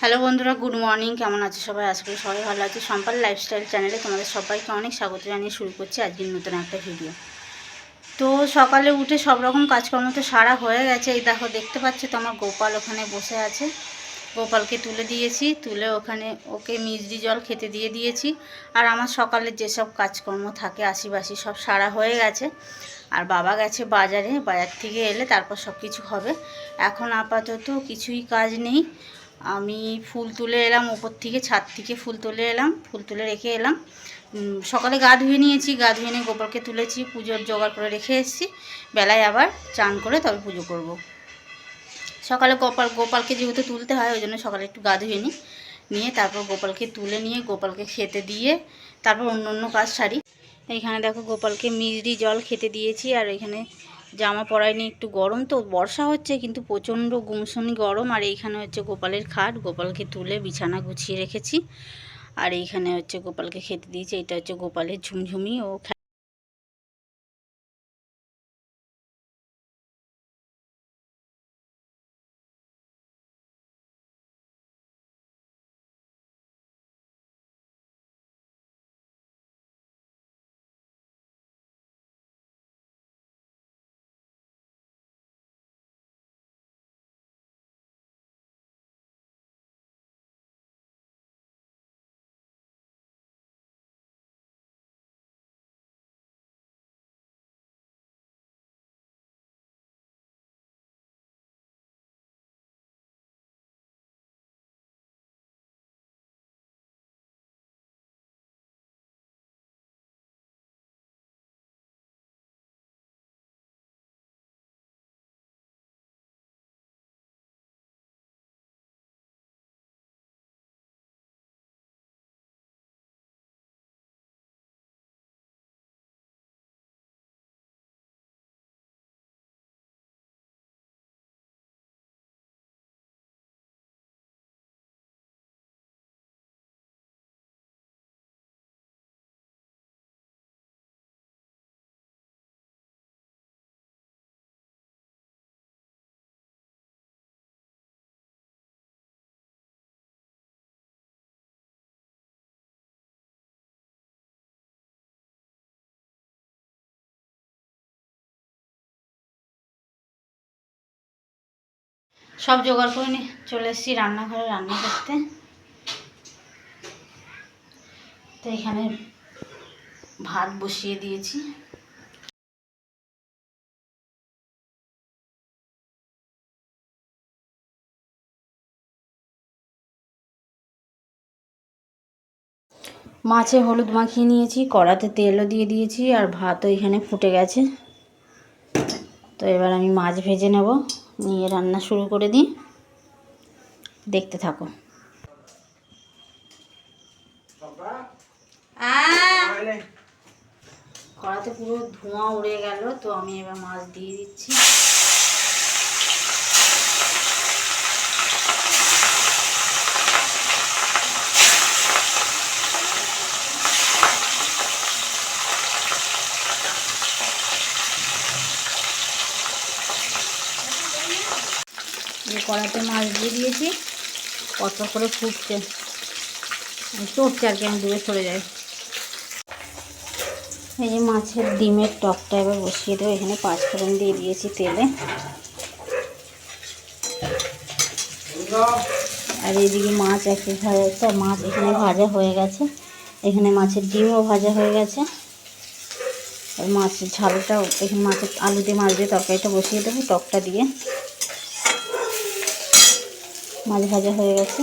Hello বন্ধুরা, good morning. কেমন আছে সবাই? আশা করি সবাই ভালো আছে। সম্পাল লাইফস্টাইল চ্যানেলে তোমাদের সবাইকে অনেক স্বাগত জানিয়ে শুরু করছি আজকের নতুন একটা ভিডিও। তো সকালে উঠে সব রকম কাজকর্ম তো সারা হয়ে গেছে। এই দেখো, দেখতে পাচ্ছ তো আমার গোপাল ওখানে বসে আছে। গোপালকে তুলে দিয়েছি, তুলে ওখানে ওকে মিজরি জল খেতে দিয়ে দিয়েছি। আর আমার সকালে যেসব কাজকর্ম থাকে আশিবাসি সব সারা হয়ে গেছে। আর বাবা গেছে বাজারে, বাজার থেকে এলে তারপর সব কিছু হবে। এখন আপাতত কিছুই কাজ নেই। আমি ফুল তুলে এলাম ওপর থেকে ছাদ থেকে ফুল তুলে এলাম, ফুল তুলে রেখে এলাম। সকালে গা ধুয়ে নিয়েছি, গা ধুয়ে নিয়ে গোপালকে তুলেছি, পুজোর জোগাড় করে রেখে এসেছি। বেলায় আবার চান করে তবে পুজো করব। সকালে গোপাল, গোপালকে যেহেতু তুলতে হয়, ওই জন্য সকালে একটু গা ধুয়ে নিই। নিয়ে তারপর গোপালকে তুলে নিয়ে গোপালকে খেতে দিয়ে তারপর অন্য অন্য কাজ সারি। এইখানে দেখো গোপালকে মিজরি জল খেতে দিয়েছি, আর এখানে জামা পরায়নি একটু গরম তো, বর্ষা হচ্ছে কিন্তু প্রচণ্ড গুমসুনি গরম, আর এইখানে হচ্ছে গোপালের খাট, গোপালকে তুলে বিছানা গুছিয়ে রেখেছি। আর এইখানে হচ্ছে গোপালকে খেতে দিয়েছি এটা হচ্ছে গোপালের ঝুমঝুমি, ও সব জোগাড় করে নিয়ে চলে এসেছি রান্নাঘরে রান্না করতে। তো এখানে ভাত বসিয়ে দিয়েছি। মাছে হলুদ মাখিয়ে নিয়েছি, কড়াতে তেলও দিয়ে দিয়েছি, আর ভাতও এখানে ফুটে গেছে। তো এবার আমি মাছ ভেজে নেব। নিয়ে রান্না শুরু করে দিই। দেখতে থাকো। কড়াতে পুরো ধোঁয়া উড়ে গেল, তো আমি এবার মাছ দিয়ে দিচ্ছি। কড়াতে মাছ দিয়ে দিয়েছি। কত করে ফুটছে? চটছে আর কি আমি দূরে সরে যাই। এই যে মাছের ডিমের টকটা এবার বসিয়ে দেবো। এখানে পাঁচ ফোড়ন দিয়ে দিয়েছি তেলে। আর এইদিকে মাছ একে একটা মাছ এখানে ভাজা হয়ে গেছে। এখানে মাছের ডিমও ভাজা হয়ে গেছে। আর মাছের ঝালটাও, এখানে মাছের আলু দিয়ে মাছ দিয়ে তরকারিটা বসিয়ে দেবো টকটা দিয়ে। মাছ ভাজা হয়ে গেছে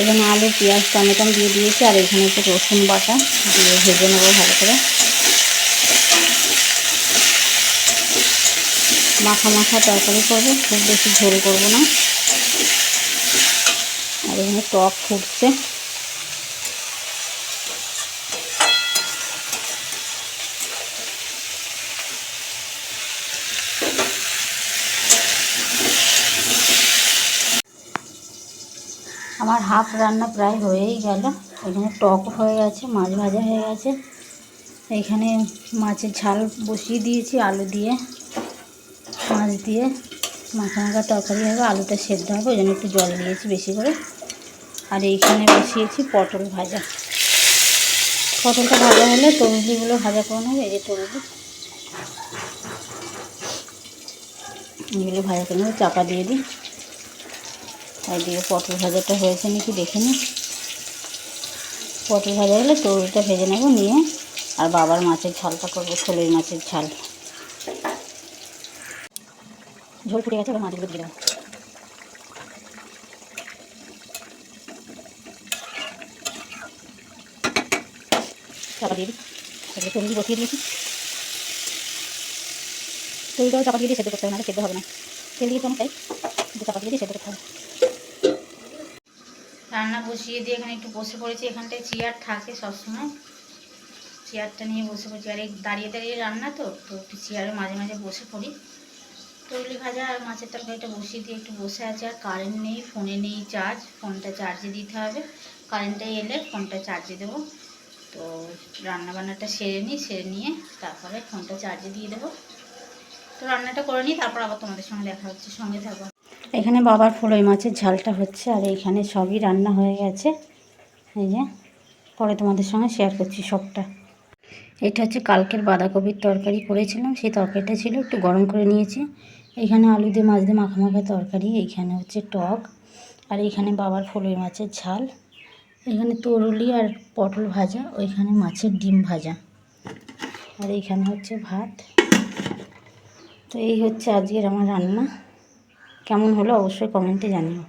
এখানে আলু, পেঁয়াজ টমেটো দিয়ে দিয়েছি, আর এখানে একটু রসুন বাটা দিয়ে ভেজে নেব ভালো করে। মাখা মাখা তরকারি করব, খুব বেশি ঝোল করব না। আর এখানে টক ফুটছে। আমার হাফ রান্না প্রায় হয়েই গেল। এখানে টক হয়ে গেছে, মাছ ভাজা হয়ে গেছে। এখানে মাছের ঝাল বসিয়ে দিয়েছি আলু দিয়ে, মাছ দিয়ে। মাখা মাখা তরকারি হবে, আলুটা সেদ্ধ হবে, ওই জন্য একটু জল দিয়েছি বেশি করে। আর এইখানে বসিয়েছি পটল ভাজা। পটলটা ভাজা হলে তরুলিগুলো ভাজা করে নেবে, এই যে তরুলি এগুলো ভাজা করে চাপা দিয়ে দিই। দিয়ে পটল ভাজাটা হয়েছে নাকি দেখে নিই পটল ভাজা হলে তরুলিটা ভেজে নেব নিয়ে, আর বাবার মাছের ঝালটা করব, ছোলের মাছের ঝাল। ঝোল ফুটে গেছে, এবার মাছগুলো দিয়ে দেবো। চাপা দিয়ে দিই। তারপরে তরুলি বসিয়ে দিয়েছি। তরুলিটাও চাপা দিয়ে দিয়ে সেদ্ধ করতে হবে না সেদ্ধ হবে না। তেল দিয়ে তো অনেকটাই চাপা দিয়ে দিয়ে সেদ্ধ করতে হবে। রান্না বসিয়ে দিয়ে এখানে একটু বসে পড়েছি। এখানটায় চেয়ার থাকে সবসময়। চেয়ারটা নিয়ে বসে পড়ছি। আর দাঁড়িয়ে দাঁড়িয়ে রান্না তো তো একটু চেয়ারে মাঝে মাঝে বসে পড়ি। তরলি ভাজা আর মাছের তরকারিটা বসিয়ে দিয়ে একটু বসে আছে। আর কারেন্ট নেই ফোনে নেই চার্জ ফোনটা চার্জে দিতে হবে। কারেন্টটা এলে ফোনটা চার্জে দেবো। তো রান্না বান্নাটা সেরে নিই, সেরে নিয়ে তারপরে ফোনটা চার্জে দিয়ে দেবো। তো রান্নাটা করে নিই, তারপর আবার তোমাদের সঙ্গে দেখা হচ্ছে। সঙ্গে থাকো। এখানে বাবার ফলই মাছের ঝালটা হচ্ছে, আর এইখানে সবই রান্না হয়ে গেছে। এই যে, পরে তোমাদের সঙ্গে শেয়ার করছি সবটা। এটা হচ্ছে কালকের বাঁধাকপির তরকারি করেছিলাম, সেই তরকারিটা ছিল একটু গরম করে নিয়েছি। এখানে আলু দিয়ে মাছ দিয়ে মাখা তরকারি এইখানে হচ্ছে টক, আর এইখানে বাবার ফলই মাছের ঝাল। এখানে তরুলি আর পটল ভাজা, ওইখানে মাছের ডিম ভাজা। আর এইখানে হচ্ছে ভাত। তো এই হচ্ছে আজকের আমার রান্না। কেমন হলো অবশ্যই কমেন্টে জানিও।